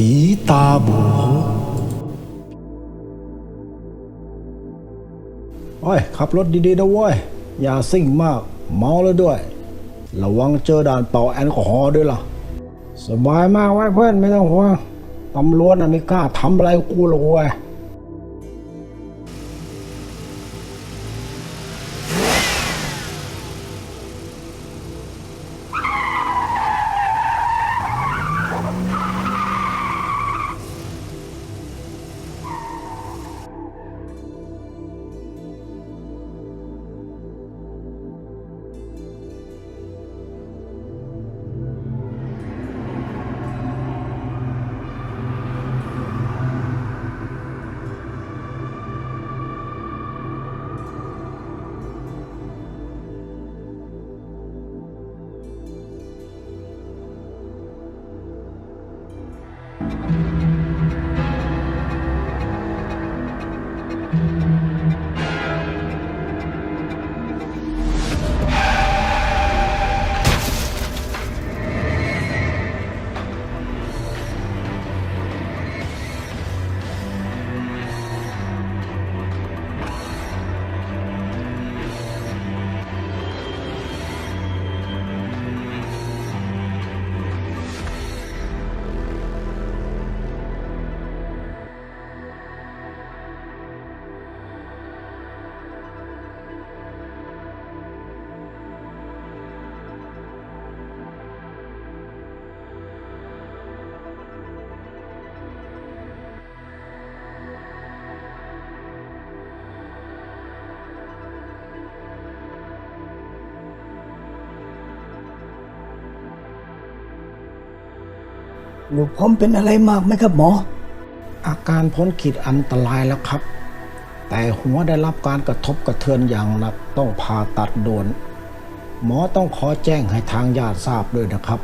ผีตาโบโอ้ย ขับรถดีๆนะเว้ย อย่าซิ่งมาก เมาแล้วด้วย ระวังเจอด่านเป่าแอลกอฮอล์ด้วยล่ะ สบายมากไว้เพื่อนไม่ต้องห่วงตำรวจน่ะไม่กล้าทำอะไรกูหรอกเว้ย ลูกผมเป็นอะไรมากไหมครับหมอ อาการพ้นขีดอันตรายแล้วครับ แต่หัวได้รับการกระทบกระเทือนอย่างหนักต้องผ่าตัดด่วน หมอต้องขอแจ้งให้ทางญาติทราบด้วยนะครับ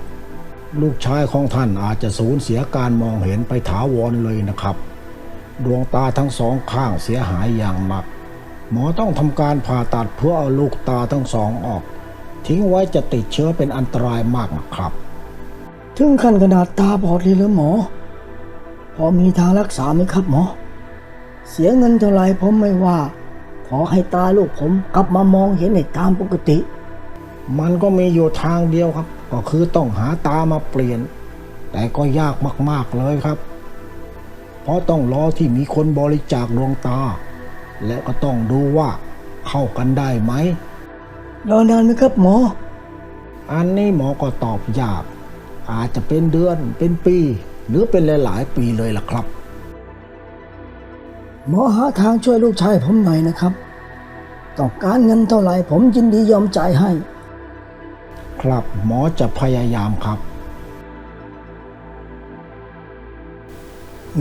ลูกชายของท่านอาจจะสูญเสียการมองเห็นไปถาวรเลยนะครับ ดวงตาทั้งสองข้างเสียหายอย่างหนัก หมอต้องทำการผ่าตัดเพื่อเอาลูกตาทั้งสองออก ทิ้งไว้จะติดเชื้อเป็นอันตรายมากนะครับ ถึงขั้นขนาดตาบอดเลยเหรอหมอ พอมีทางรักษาไหมครับหมอ เสียเงินเท่าไหรผมไม่ว่า ขอให้ตาลูกผมกลับมามองเห็นในตามปกติ มันก็มีอยู่ทางเดียวครับ ก็คือต้องหาตามาเปลี่ยน แต่ก็ยากมากๆเลยครับ เพราะต้องรอที่มีคนบริจาคดวงตา และก็ต้องดูว่าเข้ากันได้ไหมรอนานไหมครับหมอ อันนี้หมอก็ตอบยาก อาจจะเป็นเดือนเป็นปี หรือเป็นหลาย ๆ ปีเลยล่ะครับ หมอหาทางช่วยลูกชายผมหน่อยนะครับ ต้องการเงินเท่าไหร่ผมยินดียอมจ่ายให้ ครับหมอจะพยายามครับ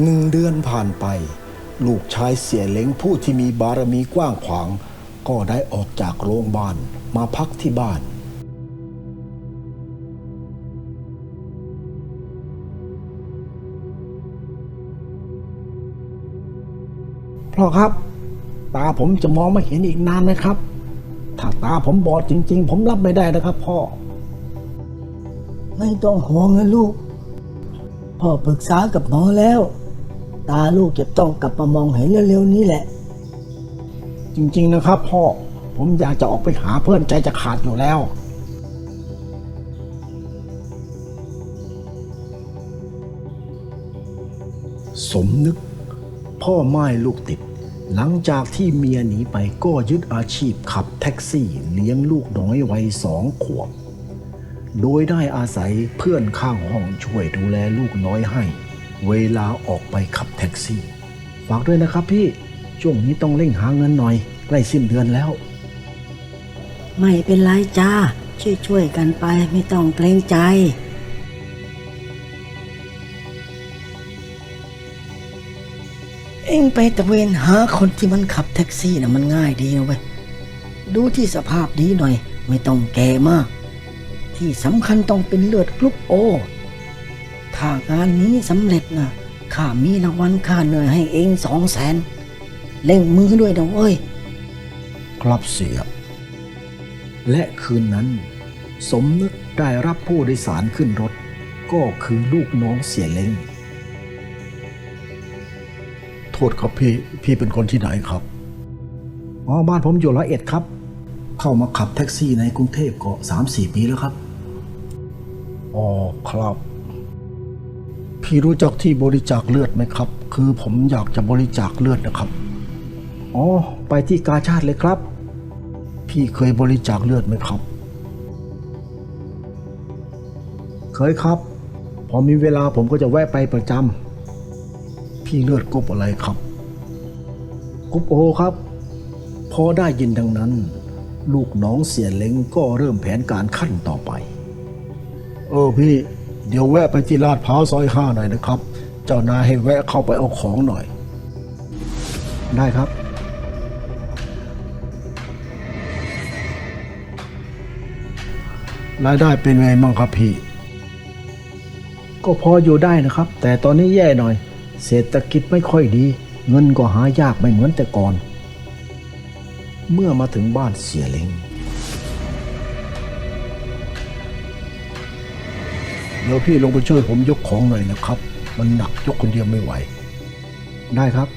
หนึ่งเดือนผ่านไป ลูกชายเสียเล้งผู้ที่มีบารมีกว้างขวาง ก็ได้ออกจากโรงพยาบาลมาพักที่บ้าน พ่อครับ ตาผมจะมองไม่เห็นอีกนานไหมครับ ถ้าตาผมบอดจริง ๆ ผมรับไม่ได้นะครับ พ่อ ไม่ต้องห่วงนะลูก พ่อปรึกษากับหมอแล้ว ตาลูกจะต้องกลับมามองเห็นเร็วๆนี้แหละ จริง ๆนะครับ พ่อผมอยากจะออกไปหาเพื่อนใจจะขาดอยู่แล้วสมนึก พ่อไม้ลูกติด หลังจากที่เมียหนีไปก็ยึดอาชีพขับแท็กซี่เลี้ยงลูกน้อยวัยสองขวบ โดยได้อาศัยเพื่อนข้างห้องช่วยดูแลลูกน้อยให้ เวลาออกไปขับแท็กซี่ ฝากด้วยนะครับพี่ ช่วงนี้ต้องเร่งหาเงินหน่อย ใกล้สิ้นเดือนแล้ว ไม่เป็นไรจ้าช่วยๆกันไปไม่ต้องเกรงใจ เองไปตะเวนหาคนที่มันขับแท็กซี่นะมันง่ายดีนะเว้ย ดูที่สภาพดีหน่อย ไม่ต้องแก่มาก ที่สำคัญต้องเป็นเลือดกรุ๊ปโอ ถ้างานนี้สำเร็จนะข้ามีรางวัลค่าเหนื่อยให้เองสองแสนเล่งมือด้วยนะเว้ย ครับเสีย และคืนนั้น สมนึกได้รับผู้โดยสารขึ้นรถ ก็คือลูกน้องเสียเล้ง ษครับพี่ พี่เป็นคนที่ไหนครับ อ๋อ บ้านผมอยู่ร้อยเอ็ดครับ เข้ามาขับแท็กซี่ในกรุงเทพก็สามสี่ปีแล้วครับ อ๋อ ครับ พี่รู้จักที่บริจาคเลือดไหมครับ คือผมอยากจะบริจาคเลือดนะครับ อ๋อ ไปที่กาชาติเลยครับ พี่เคยบริจาคเลือดไหมครับ เคยครับ พอมีเวลาผมก็จะแวะไปประจำ พี่เลือดกรุ๊ปอะไรครับกรุ๊ปโอครับ พอได้ยินดังนั้น ลูกน้องเสียเล้งก็เริ่มแผนการขั้นต่อไป เออพี่ เดี๋ยวแวะไปที่ลาดพร้าวซอยห้าหน่อยนะครับ เจ้านายให้แวะเข้าไปเอาของหน่อย ได้ครับรายได้เป็นไงมั่งครับพี่ ก็พออยู่ได้นะครับ แต่ตอนนี้แย่หน่อย เศรษฐกิจไม่ค่อยดี เงินก็หายากไม่เหมือนแต่ก่อน เมื่อมาถึงบ้านเสียเล้งเดี๋ยวพี่ลงไปช่วยผมยกของหน่อยนะครับ มันหนักยกคนเดียวไม่ไหว ได้ครับ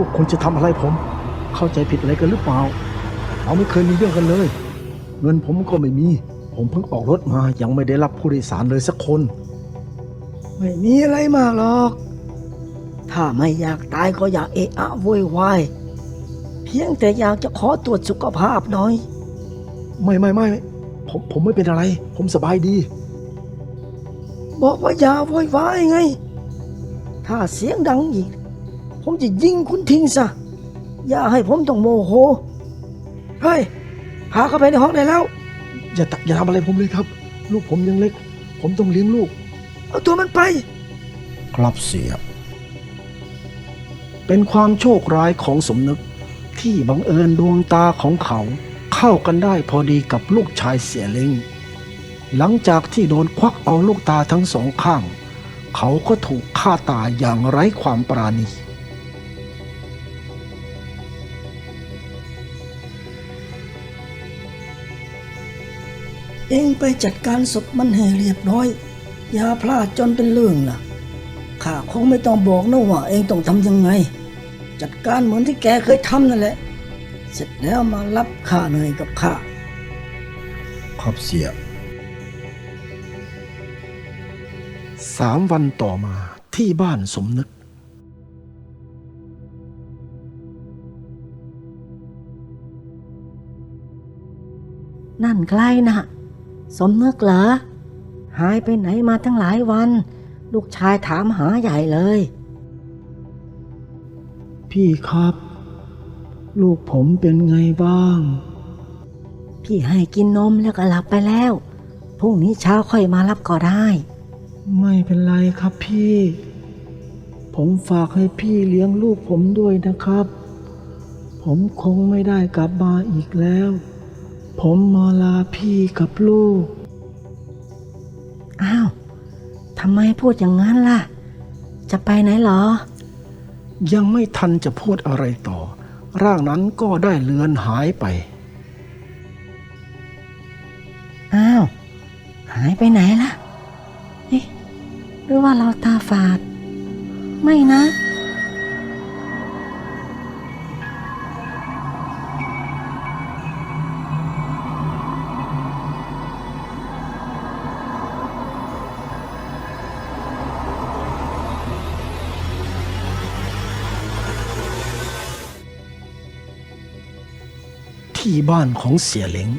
วกคุณจะทำอะไรผม เข้าใจผิดอะไรกันหรือเปล่า เราไม่เคยมีเรื่องกันเลย เงินผมก็ไม่มี ผมเพิ่งออกรถมา ยังไม่ได้รับผู้โดยสารเลยสักคน ไม่มีอะไรมากหรอก ถ้าไม่อยากตายก็อย่าเอะอะโวยวายเพียงแต่อยากจะขอตรวจสุขภาพหน่อย ไม่ไม่ไม่ผมผมไม่เป็นอะไร ผมสบายดี บอกว่าอย่าโวยวายไง ถ้าเสียงดังอีก ผมจะยิงคุณทิ้งซะ อย่าให้ผมต้องโมโห เฮ้ย พาเข้าไปในห้องได้แล้ว อย่าตอย่าทำอะไรผมเลยครับ ลูกผมยังเล็ก ผมต้องเลี้ยงลูก เอาตัวมันไป ครับเสียเป็นความโชคร้ายของสมนึกที่บังเอิญดวงตาของเขาเข้ากันได้พอดีกับลูกชายเสียเล้งหลังจากที่โดนควักเอาลูกตาทั้งสองข้าง เขาก็ถูกฆ่าตายอย่างไร้ความปราณี เองไปจัดการศพมันให้เรียบร้อย อย่าพลาดจนเป็นเรื่องล่ะ ข้าคงไม่ต้องบอกนะว่าเองต้องทำยังไง จัดการเหมือนที่แกเคยทำนั่นแหละ เสร็จแล้วมารับข้าเหนื่อยกับข้าครับเสียสามวันต่อมาที่บ้านสมนึก นั่นใครนะ สมนึกเหรอ หายไปไหนมาตั้งหลายวัน ลูกชายถามหาใหญ่เลย พี่ครับ ลูกผมเป็นไงบ้าง พี่ให้กินนมแล้วก็หลับไปแล้ว พรุ่งนี้เช้าค่อยมารับก็ได้ ไม่เป็นไรครับพี่ ผมฝากให้พี่เลี้ยงลูกผมด้วยนะครับ ผมคงไม่ได้กลับมาอีกแล้ว ผมมาลาพี่กับลูก อ้าว ทำไมพูดอย่างนั้นล่ะ จะไปไหนเหรอ ยังไม่ทันจะพูดอะไรต่อ ร่างนั้นก็ได้เลือนหายไป อ้าว หายไปไหนล่ะ เอ๊ะหรือว่าเราตาฝาด ไม่นะ ที่บ้านของเสียเหลง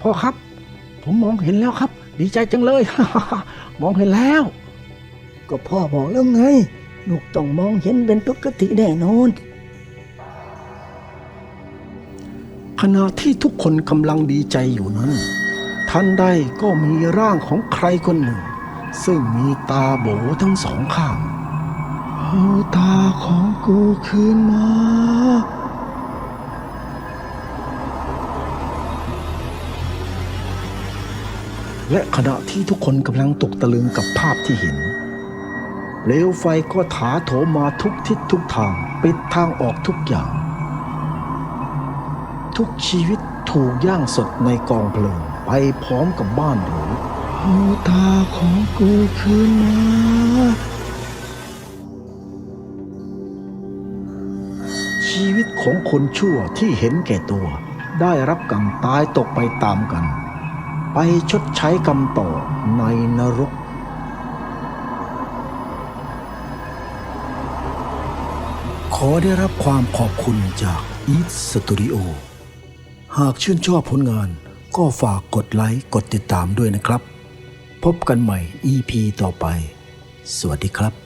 พ่อครับ ผมมองเห็นแล้วครับ ดีใจจังเลย มองเห็นแล้ว ก็พ่อบอกแล้วไง ลูกต้องมองเห็นเป็นปกติแน่นอนขณะที่ทุกคนกำลังดีใจอยู่นั้น ทันใดก็มีร่างของใครคนหนึ่ง ซึ่งมีตาโบทั้งสองข้างเอาตาของกูคืนมา และขณะที่ทุกคนกำลังตกตะลึงกับภาพที่เห็นเปลวไฟก็ถาโถมมาทุกทิศทุกทาง ปิดทางออกทุกอย่าง ทุกชีวิตถูกย่างสดในกองเพลิงไปพร้อมกับบ้านหรู เอาตาของกูคืนมาชีวิตของคนชั่วที่เห็นแก่ตัว ได้รับกรรมตายตกไปตามกัน ไปชดใช้กรรมต่อในนรก ขอได้รับความขอบคุณจาก Eat Studio หากชื่นชอบผลงานก็ฝากกดไลค์ กดติดตามด้วยนะครับ พบกันใหม่ EP ต่อไป สวัสดีครับ